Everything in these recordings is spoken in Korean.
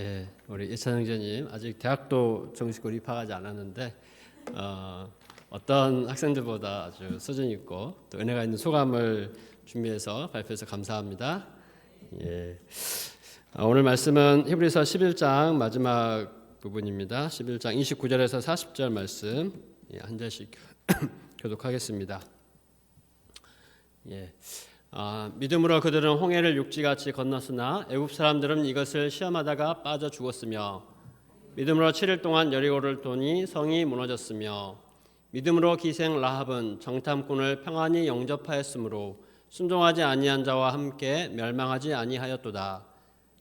예, 우리 이찬영 전님 아직 대학도 정식으로 입학하지 않았는데 어, 어떤 학생들보다 아주 수준 있고 또 은혜가 있는 소감을 준비해서 발표해서 감사합니다. 예. 아, 오늘 말씀은 히브리서 11장 마지막 부분입니다. 11장 29절에서 40절 말씀 예, 한 절씩 교독하겠습니다. 예. 아, 믿음으로 그들은 홍해를 육지같이 건넜으나 애굽 사람들은 이것을 시험하다가 빠져 죽었으며 믿음으로 7일 동안 여리고를 도니 성이 무너졌으며 믿음으로 기생 라합은 정탐꾼을 평안히 영접하였으므로 순종하지 아니한 자와 함께 멸망하지 아니하였도다.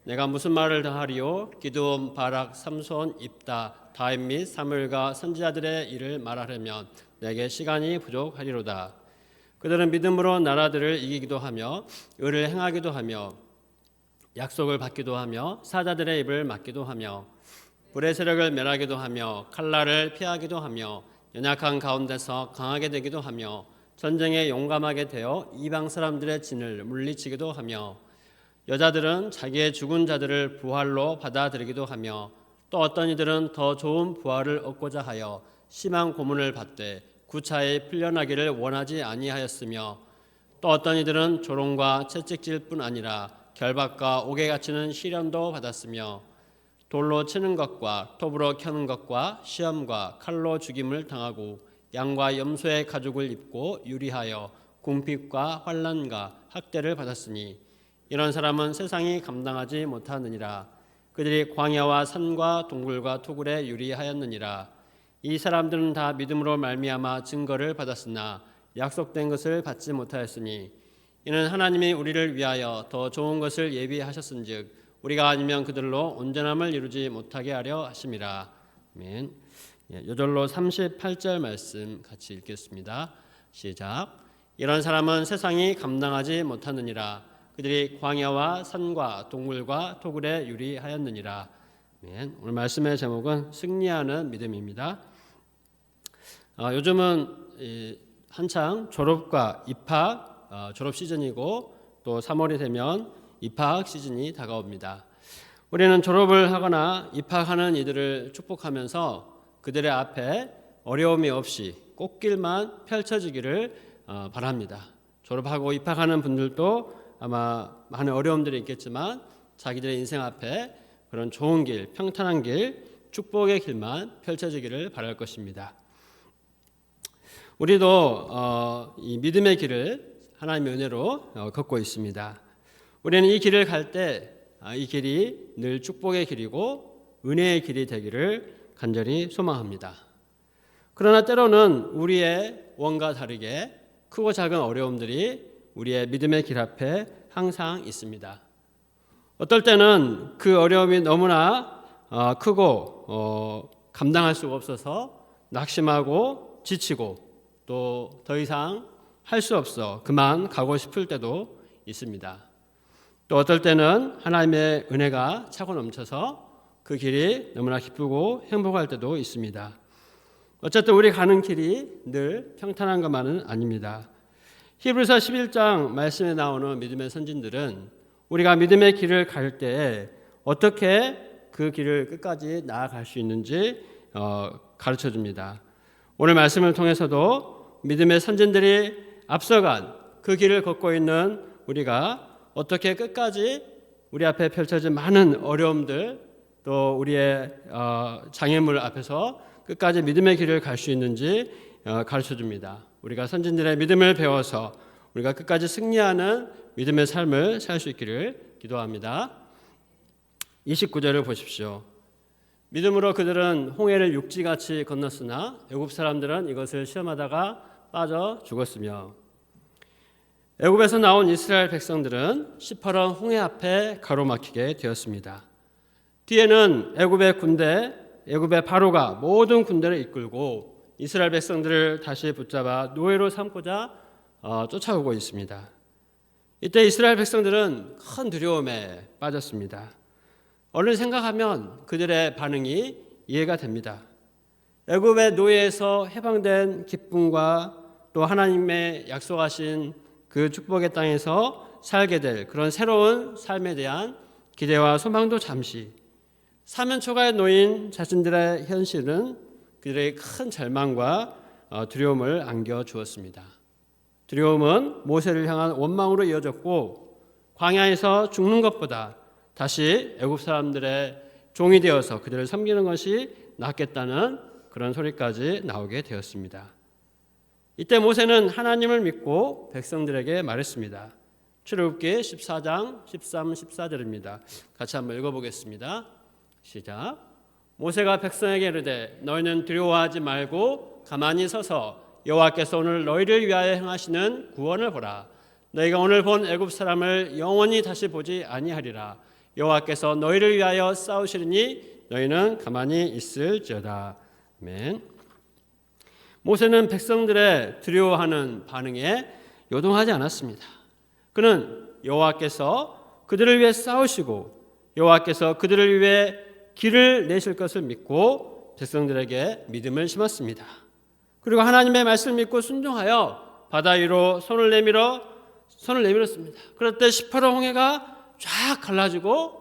내가 무슨 말을 더하리요? 기드온, 바락, 삼손, 입다, 다임 및 사물과 선지자들의 일을 말하려면 내게 시간이 부족하리로다. 그들은 믿음으로 나라들을 이기기도 하며 의를 행하기도 하며 약속을 받기도 하며 사자들의 입을 막기도 하며 불의 세력을 멸하기도 하며 칼날을 피하기도 하며 연약한 가운데서 강하게 되기도 하며 전쟁에 용감하게 되어 이방 사람들의 진을 물리치기도 하며 여자들은 자기의 죽은 자들을 부활로 받아들이기도 하며 또 어떤 이들은 더 좋은 부활을 얻고자 하여 심한 고문을 받되 구차에 풀려나기를 원하지 아니하였으며 또 어떤 이들은 조롱과 채찍질 뿐 아니라 결박과 옥에 갇히는 시련도 받았으며 돌로 치는 것과 톱으로 켜는 것과 시험과 칼로 죽임을 당하고 양과 염소의 가죽을 입고 유리하여 궁핍과 환란과 학대를 받았으니 이런 사람은 세상이 감당하지 못하느니라. 그들이 광야와 산과 동굴과 토굴에 유리하였느니라 이 사람들은 다 믿음으로 말미암아 증거를 받았으나 약속된 것을 받지 못하였으니 이는 하나님이 우리를 위하여 더 좋은 것을 예비하셨은즉 우리가 아니면 그들로 온전함을 이루지 못하게 하려 하심이라. 아멘. 예, 요절로 38절 말씀 같이 읽겠습니다. 시작. 이런 사람은 세상이 감당하지 못하느니라. 그들이 광야와 산과 동물과 토굴에 유리하였느니라. 오늘 말씀의 제목은 승리하는 믿음입니다. 아, 요즘은 이, 한창 졸업과 입학 어, 졸업 시즌이고 또 3월이 되면 입학 시즌이 다가옵니다. 우리는 졸업을 하거나 입학하는 이들을 축복하면서 그들의 앞에 어려움이 없이 꽃길만 펼쳐지기를 어, 바랍니다. 졸업하고 입학하는 분들도 아마 많은 어려움들이 있겠지만 자기들의 인생 앞에 그런 좋은 길, 평탄한 길, 축복의 길만 펼쳐지기를 바랄 것입니다. 우리도 어, 이 믿음의 길을 하나님의 은혜로 어, 걷고 있습니다. 우리는 이 길을 갈 때 이 길이 늘 축복의 길이고 은혜의 길이 되기를 간절히 소망합니다. 그러나 때로는 우리의 원과 다르게 크고 작은 어려움들이 우리의 믿음의 길 앞에 항상 있습니다. 어떨 때는 그 어려움이 너무나 어, 크고 어, 감당할 수가 없어서 낙심하고 지치고 또 더 이상 할 수 없어 그만 가고 싶을 때도 있습니다. 또 어떨 때는 하나님의 은혜가 차고 넘쳐서 그 길이 너무나 기쁘고 행복할 때도 있습니다. 어쨌든 우리 가는 길이 늘 평탄한 것만은 아닙니다. 히브리서 11장 말씀에 나오는 믿음의 선진들은 우리가 믿음의 길을 갈때 어떻게 그 길을 끝까지 나아갈 수 있는지 어, 가르쳐 줍니다. 오늘 말씀을 통해서도 믿음의 선진들이 앞서간 그 길을 걷고 있는 우리가 어떻게 끝까지 우리 앞에 펼쳐진 많은 어려움들 또 우리의 어, 장애물 앞에서 끝까지 믿음의 길을 갈 수 있는지 어, 가르쳐 줍니다. 우리가 선진들의 믿음을 배워서 우리가 끝까지 승리하는 믿음의 삶을 살 수 있기를 기도합니다. 29절을 보십시오. 믿음으로 그들은 홍해를 육지같이 건넜으나 애굽 사람들은 이것을 시험하다가 빠져 죽었으며 애굽에서 나온 이스라엘 백성들은 시퍼런 홍해 앞에 가로막히게 되었습니다. 뒤에는 애굽의 군대, 애굽의 바로가 모든 군대를 이끌고 이스라엘 백성들을 다시 붙잡아 노예로 삼고자 어, 쫓아오고 있습니다. 이때 이스라엘 백성들은 큰 두려움에 빠졌습니다. 얼른 생각하면 그들의 반응이 이해가 됩니다. 애굽의 노예에서 해방된 기쁨과 또 하나님의 약속하신 그 축복의 땅에서 살게 될 그런 새로운 삶에 대한 기대와 소망도 잠시 사면초가에 놓인 자신들의 현실은 그들의 큰 절망과 어, 두려움을 안겨 주었습니다. 두려움은 모세를 향한 원망으로 이어졌고 광야에서 죽는 것보다 다시 애굽 사람들의 종이 되어서 그들을 섬기는 것이 낫겠다는 그런 소리까지 나오게 되었습니다. 이때 모세는 하나님을 믿고 백성들에게 말했습니다. 출애굽기 14장 13, 14절입니다. 같이 한번 읽어보겠습니다. 시작. 모세가 백성에게 이르되 너희는 두려워하지 말고 가만히 서서 여호와께서 오늘 너희를 위하여 행하시는 구원을 보라. 너희가 오늘 본 애굽 사람을 영원히 다시 보지 아니하리라. 여호와께서 너희를 위하여 싸우시리니 너희는 가만히 있을지어다. 아멘. 모세는 백성들의 두려워하는 반응에 요동하지 않았습니다. 그는 여호와께서 그들을 위해 싸우시고 여호와께서 그들을 위해 길을 내실 것을 믿고 백성들에게 믿음을 심었습니다. 그리고 하나님의 말씀을 믿고 순종하여 바다 위로 손을 내밀어 손을 내밀었습니다. 그럴 때 18호 홍해가 쫙 갈라지고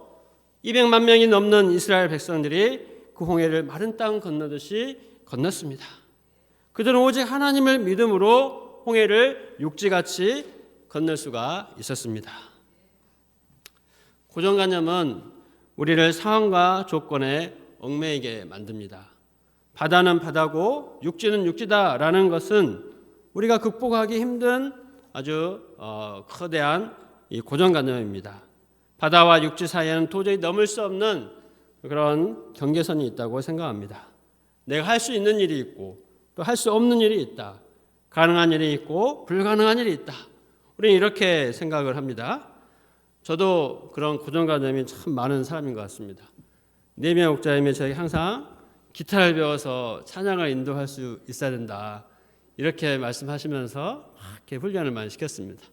200만 명이 넘는 이스라엘 백성들이 그 홍해를 마른 땅 건너듯이 건넜습니다. 그들은 오직 하나님을 믿음으로 홍해를 육지같이 건널 수가 있었습니다. 고정관념은 우리를 상황과 조건에 얽매이게 만듭니다. 바다는 바다고 육지는 육지다라는 것은 우리가 극복하기 힘든 아주 어, 거대한 이 고정관념입니다. 바다와 육지 사이에는 도저히 넘을 수 없는 그런 경계선이 있다고 생각합니다. 내가 할 수 있는 일이 있고 또 할 수 없는 일이 있다. 가능한 일이 있고 불가능한 일이 있다. 우리는 이렇게 생각을 합니다. 저도 그런 고정관념이 참 많은 사람인 것 같습니다. 네미아 목자님이 저에게 항상 기타를 배워서 찬양을 인도할 수 있어야 된다. 이렇게 말씀하시면서 이렇게 훈련을 많이 시켰습니다.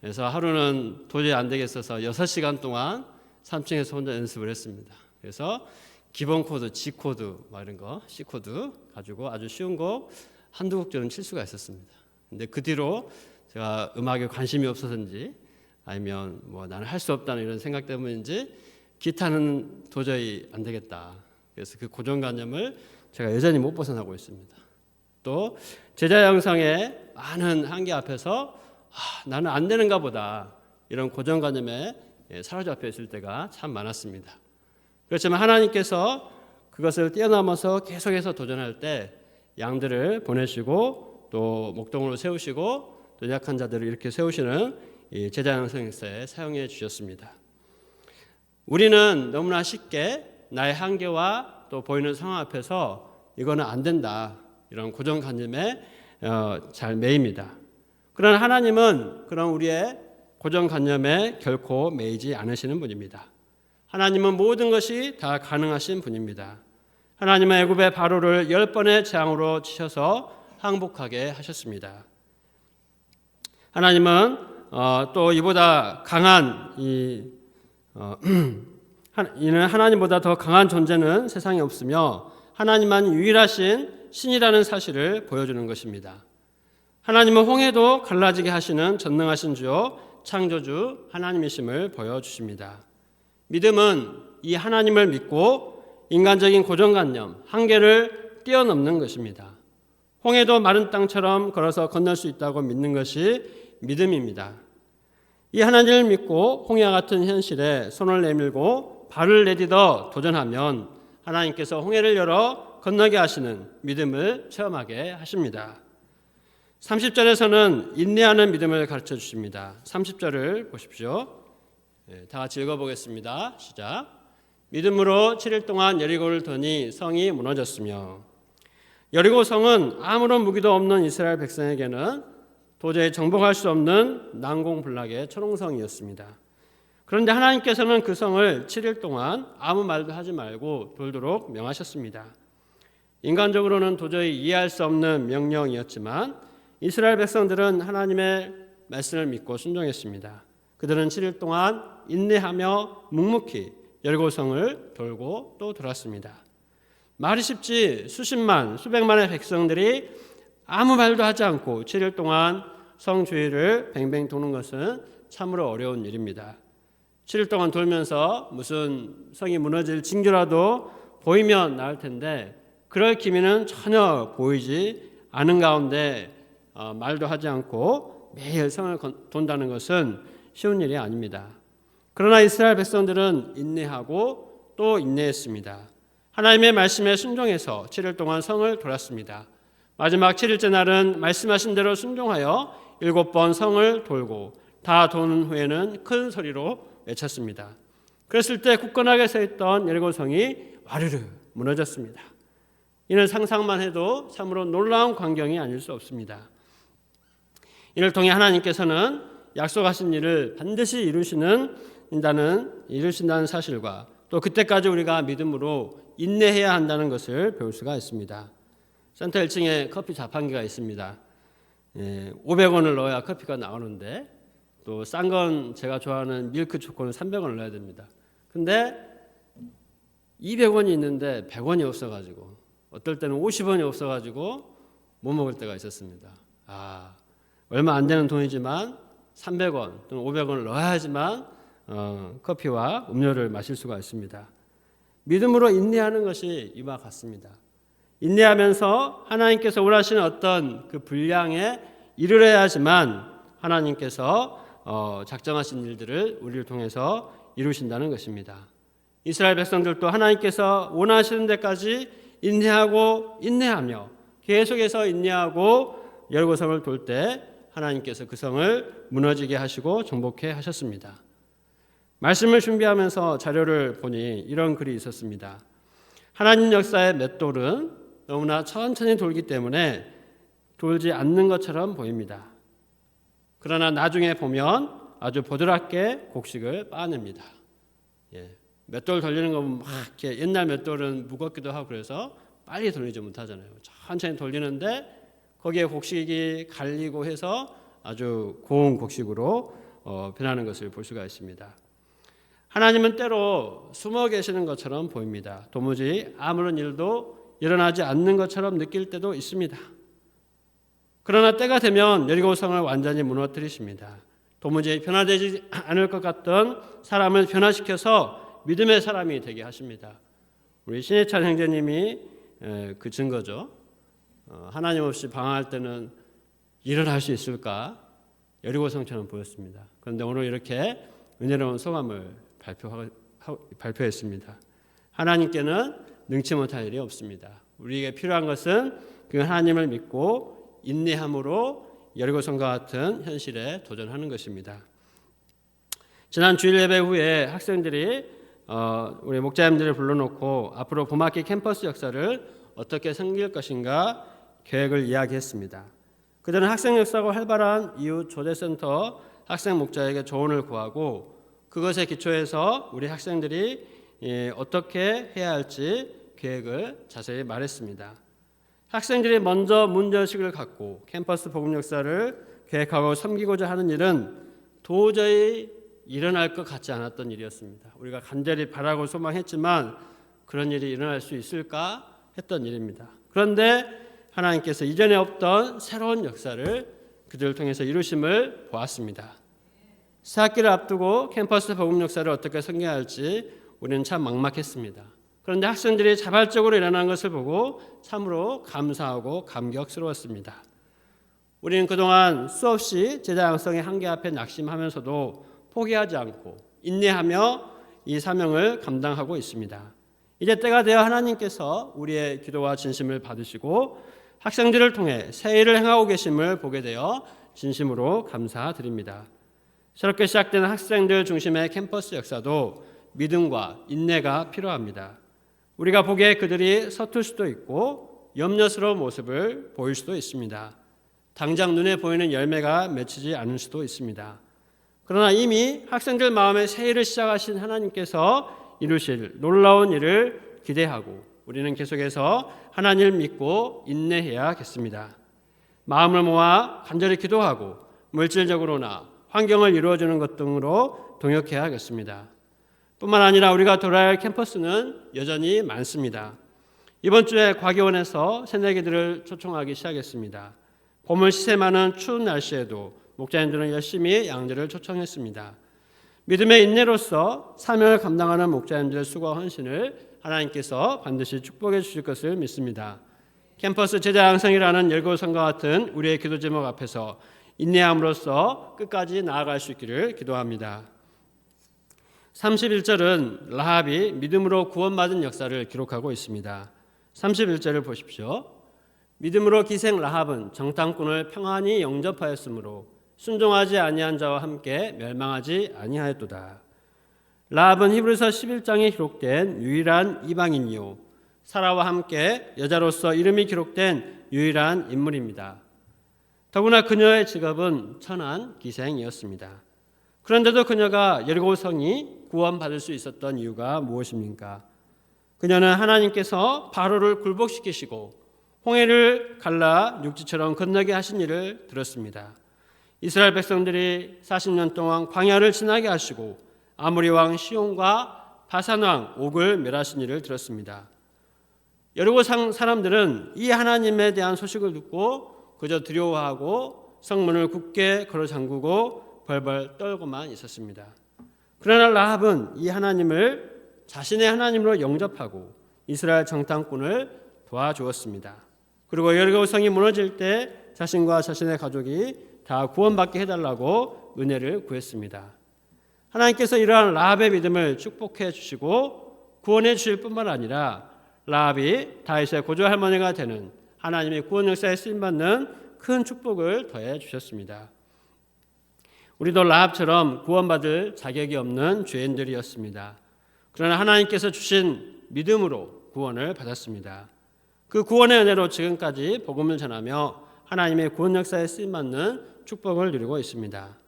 그래서 하루는 도저히 안 되겠어서 6시간 동안 3층에서 혼자 연습을 했습니다. 그래서 기본 코드, G 코드, 막 이런 거, C 코드 가지고 아주 쉬운 곡 한두 곡들은 칠 수가 있었습니다. 근데 그 뒤로 제가 음악에 관심이 없어서인지 아니면 뭐 나는 할 수 없다는 이런 생각 때문인지 기타는 도저히 안 되겠다. 그래서 그 고정관념을 제가 여전히 못 벗어나고 있습니다. 또 제자 양상의 많은 한계 앞에서 아, 나는 안 되는가 보다 이런 고정관념에 예, 사로잡혀 있을 때가 참 많았습니다. 그렇지만 하나님께서 그것을 뛰어넘어서 계속해서 도전할 때 양들을 보내시고 또 목동으로 세우시고 또 약한 자들을 이렇게 세우시는 이 제자 양성에서 사용해 주셨습니다. 우리는 너무나 쉽게 나의 한계와 또 보이는 상황 앞에서 이거는 안 된다 이런 고정관념에 어, 잘 매입니다. 그러나 하나님은 그런 우리의 고정관념에 결코 매이지 않으시는 분입니다. 하나님은 모든 것이 다 가능하신 분입니다. 하나님은 애굽의 바로를 열 번의 재앙으로 치셔서 항복하게 하셨습니다. 하나님은 어, 또 이보다 강한 이 어, 이는 하나님보다 더 강한 존재는 세상에 없으며 하나님만 유일하신 신이라는 사실을 보여주는 것입니다. 하나님은 홍해도 갈라지게 하시는 전능하신 주요 창조주 하나님이심을 보여주십니다. 믿음은 이 하나님을 믿고 인간적인 고정관념, 한계를 뛰어넘는 것입니다. 홍해도 마른 땅처럼 걸어서 건널 수 있다고 믿는 것이 믿음입니다. 이 하나님을 믿고 홍해와 같은 현실에 손을 내밀고 발을 내딛어 도전하면 하나님께서 홍해를 열어 건너게 하시는 믿음을 체험하게 하십니다. 30절에서는 인내하는 믿음을 가르쳐 주십니다. 30절을 보십시오. 네, 다 같이 읽어보겠습니다. 시작. 믿음으로 7일 동안 여리고를 더니 성이 무너졌으며 여리고 성은 아무런 무기도 없는 이스라엘 백성에게는 도저히 정복할 수 없는 난공불락의 초롱성이었습니다. 그런데 하나님께서는 그 성을 7일 동안 아무 말도 하지 말고 돌도록 명하셨습니다. 인간적으로는 도저히 이해할 수 없는 명령이었지만 이스라엘 백성들은 하나님의 말씀을 믿고 순종했습니다. 그들은 7일 동안 인내하며 묵묵히 열고성을 돌고 또 돌았습니다. 말이 쉽지 수십만, 수백만의 백성들이 아무 말도 하지 않고 7일 동안 성 주위를 뱅뱅 도는 것은 참으로 어려운 일입니다. 7일 동안 돌면서 무슨 성이 무너질 징조라도 보이면 나을 텐데 그럴 기미는 전혀 보이지 않은 가운데 어, 말도 하지 않고 매일 성을 건- 돈다는 것은 쉬운 일이 아닙니다. 그러나 이스라엘 백성들은 인내하고 또 인내했습니다. 하나님의 말씀에 순종해서 7일 동안 성을 돌았습니다. 마지막 7일째 날은 말씀하신 대로 순종하여 일곱 번 성을 돌고 다 도는 후에는 큰 소리로 외쳤습니다. 그랬을 때 굳건하게 서 있던 여리고 성이 와르르 무너졌습니다. 이는 상상만 해도 참으로 놀라운 광경이 아닐 수 없습니다. 이를 통해 하나님께서는 약속하신 일을 반드시 이루시는 인다는 이루신다는 사실과 또 그때까지 우리가 믿음으로 인내해야 한다는 것을 배울 수가 있습니다. 센터 1층에 커피 자판기가 있습니다. 예, 500원을 넣어야 커피가 나오는데 또 싼 건 제가 좋아하는 밀크 초코는 300원을 넣어야 됩니다. 근데 200원이 있는데 100원이 없어가지고 어떨 때는 50원이 없어가지고 못 먹을 때가 있었습니다. 아 얼마 안 되는 돈이지만 300원 또는 500원을 넣어야지만 어, 커피와 음료를 마실 수가 있습니다. 믿음으로 인내하는 것이 이와 같습니다. 인내하면서 하나님께서 원하시는 어떤 그 분량에 이르러야 하지만 하나님께서 어, 작정하신 일들을 우리를 통해서 이루신다는 것입니다. 이스라엘 백성들도 하나님께서 원하시는 데까지 인내하고 인내하며 계속해서 인내하고 여리고성을 돌 때 하나님께서 그 성을 무너지게 하시고 정복해 하셨습니다. 말씀을 준비하면서 자료를 보니 이런 글이 있었습니다. 하나님 역사의 맷돌은 너무나 천천히 돌기 때문에 돌지 않는 것처럼 보입니다. 그러나 나중에 보면 아주 보드랍게 곡식을 빠냅니다. 예. 맷돌 돌리는 건막 옛날 맷돌은 무겁기도 하고 그래서 빨리 돌리지 못하잖아요. 천천히 돌리는데 거기에 곡식이 갈리고 해서 아주 고운 곡식으로 어, 변하는 것을 볼 수가 있습니다. 하나님은 때로 숨어 계시는 것처럼 보입니다. 도무지 아무런 일도 일어나지 않는 것처럼 느낄 때도 있습니다. 그러나 때가 되면 여리고성을 완전히 무너뜨리십니다. 도무지 변화되지 않을 것 같던 사람을 변화시켜서 믿음의 사람이 되게 하십니다. 우리 신해찬 형제님이 에, 그 증거죠. 어, 하나님 없이 방황할 때는 일어날 수 있을까? 여리고성처럼 보였습니다. 그런데 오늘 이렇게 은혜로운 소감을 발표했습니다. 하나님께는 능치 못할 일이 없습니다. 우리에게 필요한 것은 그 하나님을 믿고 인내함으로 여리고성과 같은 현실에 도전하는 것입니다. 지난 주일 예배 후에 학생들이 어, 우리 목자님들을 불러놓고 앞으로 봄학기 캠퍼스 역사를 어떻게 섬길 것인가 계획을 이야기했습니다. 그들은 학생 역사가 활발한 이웃 조대센터 학생 목자에게 조언을 구하고 그것에 기초해서 우리 학생들이 예, 어떻게 해야 할지 계획을 자세히 말했습니다. 학생들이 먼저 문제의식을 갖고 캠퍼스 복음 역사를 계획하고 섬기고자 하는 일은 도저히 일어날 것 같지 않았던 일이었습니다. 우리가 간절히 바라고 소망했지만 그런 일이 일어날 수 있을까 했던 일입니다. 그런데 하나님께서 이전에 없던 새로운 역사를 그들을 통해서 이루심을 보았습니다. 새학기를 앞두고 캠퍼스 복음 역사를 어떻게 섬겨야 할지 우리는 참 막막했습니다. 그런데 학생들이 자발적으로 일어난 것을 보고 참으로 감사하고 감격스러웠습니다. 우리는 그동안 수없이 제자 양성의 한계 앞에 낙심하면서도 포기하지 않고 인내하며 이 사명을 감당하고 있습니다. 이제 때가 되어 하나님께서 우리의 기도와 진심을 받으시고 학생들을 통해 새 일을 행하고 계심을 보게 되어 진심으로 감사드립니다. 새롭게 시작되는 학생들 중심의 캠퍼스 역사도 믿음과 인내가 필요합니다. 우리가 보기에 그들이 서툴 수도 있고 염려스러운 모습을 보일 수도 있습니다. 당장 눈에 보이는 열매가 맺히지 않을 수도 있습니다. 그러나 이미 학생들 마음에 새 일을 시작하신 하나님께서 이루실 놀라운 일을 기대하고 우리는 계속해서 하나님을 믿고 인내해야겠습니다. 마음을 모아 간절히 기도하고 물질적으로나 환경을 이루어주는 것 등으로 동역해야겠습니다. 뿐만 아니라 우리가 돌아야 할 캠퍼스는 여전히 많습니다. 이번 주에 과기원에서 새내기들을 초청하기 시작했습니다. 봄을 시샘하는 추운 날씨에도 목자님들은 열심히 양들을 초청했습니다. 믿음의 인내로서 사명을 감당하는 목자님들의 수고와 헌신을 하나님께서 반드시 축복해 주실 것을 믿습니다. 캠퍼스 제자 양성이라는 열고성과 같은 우리의 기도 제목 앞에서 인내함으로써 끝까지 나아갈 수 있기를 기도합니다. 31절은 라합이 믿음으로 구원받은 역사를 기록하고 있습니다. 31절을 보십시오. 믿음으로 기생 라합은 정탐꾼을 평안히 영접하였으므로 순종하지 아니한 자와 함께 멸망하지 아니하였도다. 라합은 히브리서 11장에 기록된 유일한 이방인이요 사라와 함께 여자로서 이름이 기록된 유일한 인물입니다. 더구나 그녀의 직업은 천한 기생이었습니다. 그런데도 그녀가 여리고 성이 구원받을 수 있었던 이유가 무엇입니까? 그녀는 하나님께서 바로를 굴복시키시고 홍해를 갈라 육지처럼 건너게 하신 일을 들었습니다. 이스라엘 백성들이 40년 동안 광야를 지나게 하시고 아모리 왕 시온과 바산 왕 옥을 멸하신 일을 들었습니다. 여리고 사람들은 이 하나님에 대한 소식을 듣고 그저 두려워하고 성문을 굳게 걸어 잠그고 벌벌 떨고만 있었습니다. 그러나 라합은 이 하나님을 자신의 하나님으로 영접하고 이스라엘 정탐꾼을 도와주었습니다. 그리고 여리고 성이 무너질 때 자신과 자신의 가족이 다 구원받게 해달라고 은혜를 구했습니다. 하나님께서 이러한 라합의 믿음을 축복해 주시고 구원해 주실 뿐만 아니라 라합이 다윗의 고조 할머니가 되는 하나님의 구원 역사에 쓰임 받는 큰 축복을 더해 주셨습니다. 우리도 라합처럼 구원받을 자격이 없는 죄인들이었습니다. 그러나 하나님께서 주신 믿음으로 구원을 받았습니다. 그 구원의 은혜로 지금까지 복음을 전하며 하나님의 구원 역사에 쓰임 받는 축복을 누리고 있습니다.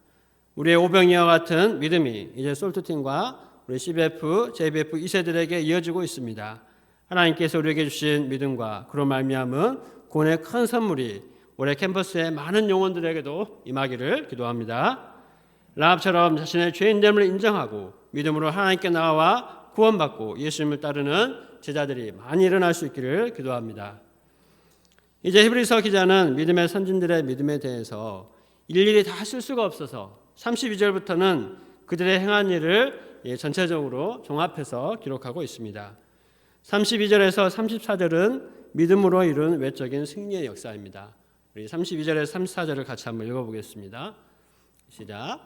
우리의 오병이와 같은 믿음이 이제 솔트팀과 우리 CBF, JBF 2세들에게 이어지고 있습니다. 하나님께서 우리에게 주신 믿음과 그런 말미암은 구원의 큰 선물이 올해 캠퍼스의 많은 영혼들에게도 임하기를 기도합니다. 라합처럼 자신의 죄인됨을 인정하고 믿음으로 하나님께 나와 구원받고 예수님을 따르는 제자들이 많이 일어날 수 있기를 기도합니다. 이제 히브리서 기자는 믿음의 선진들의 믿음에 대해서 일일이 다 쓸 수가 없어서 32절부터는 그들의 행한 일을 예, 전체적으로 종합해서 기록하고 있습니다. 32절에서 34절은 믿음으로 이룬 외적인 승리의 역사입니다. 우리 32절에서 34절을 같이 한번 읽어보겠습니다. 시작.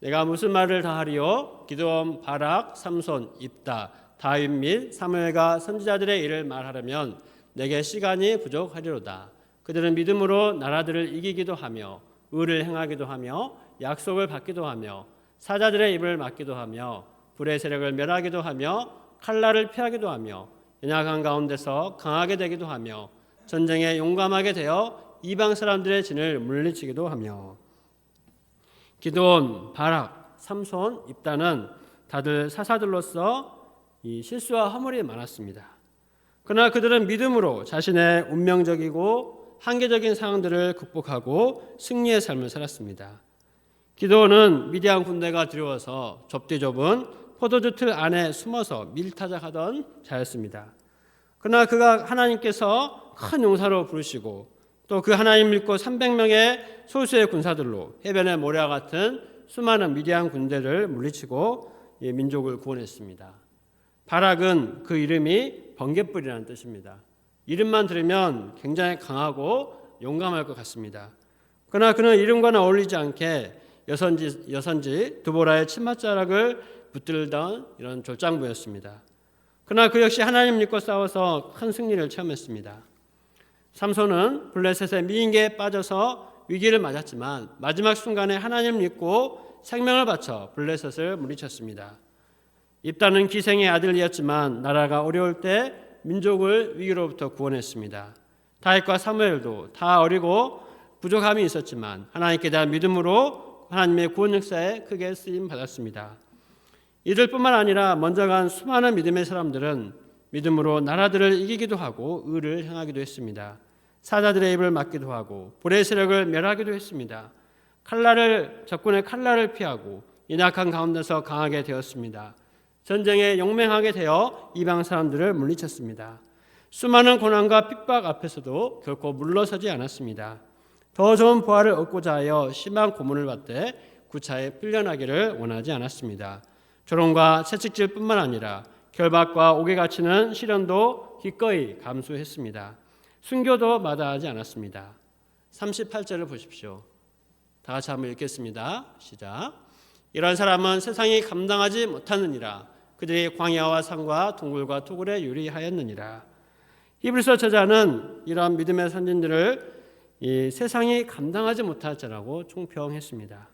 내가 무슨 말을 다 하리요? 기도원, 바락, 삼손, 입다, 다윗 및 사무엘과 선지자들의 일을 말하려면 내게 시간이 부족하리로다. 그들은 믿음으로 나라들을 이기기도 하며 의를 행하기도 하며 약속을 받기도 하며 사자들의 입을 막기도 하며 불의 세력을 멸하기도 하며 칼날을 피하기도 하며 연약한 가운데서 강하게 되기도 하며 전쟁에 용감하게 되어 이방 사람들의 진을 물리치기도 하며 기도원, 바락, 삼손, 입다는 다들 사사들로서 이 실수와 허물이 많았습니다. 그러나 그들은 믿음으로 자신의 운명적이고 한계적인 상황들을 극복하고 승리의 삶을 살았습니다. 기도원은 미디안 군대가 좁디 좁은 포도주 틀 안에 숨어서 밀타작하던 자였습니다. 그러나 그가 하나님께서 큰 용사로 부르시고 또 그 하나님 믿고 300명의 소수의 군사들로 해변의 모래와 같은 수많은 미디안 군대를 물리치고 민족을 구원했습니다. 바락은 그 이름이 번개불이라는 뜻입니다. 이름만 들으면 굉장히 강하고 용감할 것 같습니다. 그러나 그는 이름과는 어울리지 않게 여선지, 여선지 두보라의 치맛자락을 붙들던 이런 졸장부였습니다. 그러나 그 역시 하나님 믿고 싸워서 큰 승리를 체험했습니다. 삼손은 블레셋의 미인계에 빠져서 위기를 맞았지만 마지막 순간에 하나님 믿고 생명을 바쳐 블레셋을 물리쳤습니다. 입다는 기생의 아들이었지만 나라가 어려울 때 민족을 위기로부터 구원했습니다. 다윗과 사무엘도 다 어리고 부족함이 있었지만 하나님께 대한 믿음으로 하나님의 구원 역사에 크게 쓰임 받았습니다. 이들뿐만 아니라 먼저 간 수많은 믿음의 사람들은 믿음으로 나라들을 이기기도 하고 의를 행하기도 했습니다. 사자들의 입을 막기도 하고 불의 세력을 멸하기도 했습니다. 칼날을 적군의 칼날을 피하고 인악한 가운데서 강하게 되었습니다. 전쟁에 용맹하게 되어 이방 사람들을 물리쳤습니다. 수많은 고난과 핍박 앞에서도 결코 물러서지 않았습니다. 더 좋은 부활을 얻고자 하여 심한 고문을 받되 구차에 풀려나기를 원하지 않았습니다. 조롱과 채찍질뿐만 아니라 결박과 옥에 갇히는 시련도 기꺼이 감수했습니다. 순교도 마다하지 않았습니다. 38절을 보십시오. 다 같이 한번 읽겠습니다. 시작. 이러한 사람은 세상이 감당하지 못하느니라. 그들이 광야와 산과 동굴과 토굴에 유리하였느니라. 히브리서 저자는 이러한 믿음의 선진들을 이 세상이 감당하지 못할 자라고 총평했습니다.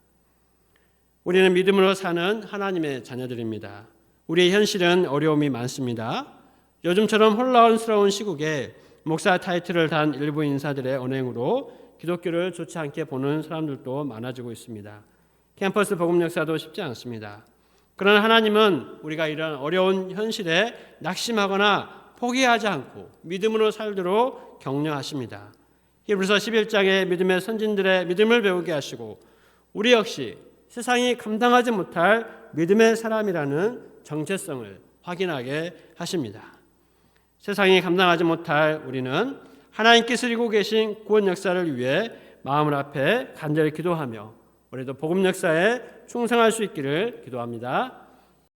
우리는 믿음으로 사는 하나님의 자녀들입니다. 우리의 현실은 어려움이 많습니다. 요즘처럼 혼란스러운 시국에 목사 타이틀을 단 일부 인사들의 언행으로 기독교를 좋지 않게 보는 사람들도 많아지고 있습니다. 캠퍼스 복음 역사도 쉽지 않습니다. 그러나 하나님은 우리가 이런 어려운 현실에 낙심하거나 포기하지 않고 믿음으로 살도록 격려하십니다. 히브리서 11장의 믿음의 선진들의 믿음을 배우게 하시고 우리 역시 세상이 감당하지 못할 믿음의 사람이라는 정체성을 확인하게 하십니다. 세상이 감당하지 못할 우리는 하나님께서 이고 계신 구원 역사를 위해 마음을 앞에 간절히 기도하며 우리도 복음 역사에 충성할 수 있기를 기도합니다.